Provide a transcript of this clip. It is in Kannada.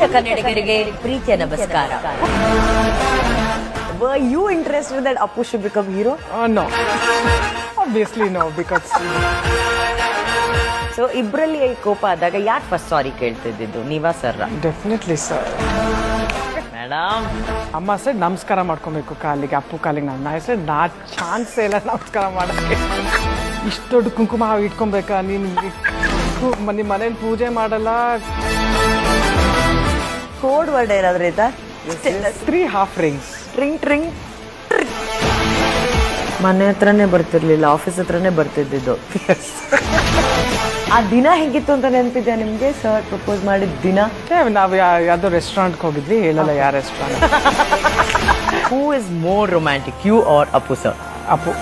ಅಪ್ಪ ಕನ್ನಡಿಗರಿಗೆ ಪ್ರೀತಿಯ ನಮಸ್ಕಾರ. Were you interested that Appu should become hero? No no. Obviously, no, because so ಇಬ್ಬರಲ್ಲಿ ಕೋಪ ಆದಾಗ ಯಾಕೆ ಫಸ್ಟ್ ಸಾರಿ ಕೇಳ್ತಿದ್ದು ನೀವಾ ಸರ್ ಡೆಫಿನೆಟ್ಲಿ ಸರ್ ಮೇಡಮ್ ಅಮ್ಮ ಸರ್ ನಮಸ್ಕಾರ ಮಾಡ್ಕೊಬೇಕು ಕಾಲಿಗೆ ಅಪ್ಪು ಕಾಲಿಗೆ ನನ್ನ ಹೆಸರು ನಾ ಚಾನ್ಸ್ ಇಲ್ಲ ನಮಸ್ಕಾರ ಮಾಡೋಕ್ಕೆ. ಇಷ್ಟು ದೊಡ್ಡ ಕುಂಕುಮ ಇಟ್ಕೊಬೇಕಾ? ನೀನು ನಿಮ್ಮ ಮನೇಲಿ ಪೂಜೆ ಮಾಡಲ್ಲ. ವರ್ಡ್ ಏನಾದ್ರು ಆಯ್ತಾ three half rings tring ring ಮನೆ ಹತ್ರನೇ ಬರ್ತಿರ್ಲಿಲ್ಲ ಆಫೀಸ್ ಹತ್ರನೇ ಬರ್ತಿದ್ದಿದ್ದು. ಆ ದಿನ ಹೇಗಿತ್ತು ಅಂತ ನೆನಪಿದೆ ನಿಮ್ಗೆ? ಸರ್ ಪ್ರಪೋಸ್ ಮಾಡಿದ ದಿನ? ನಾವು ಯಾವುದೋ ರೆಸ್ಟೋರೆಂಟ್ಗೆ ಹೋಗಿದ್ವಿ ಹೇಳಲ್ಲ ಯಾವ restaurant who is more romantic you are Appu sir Appu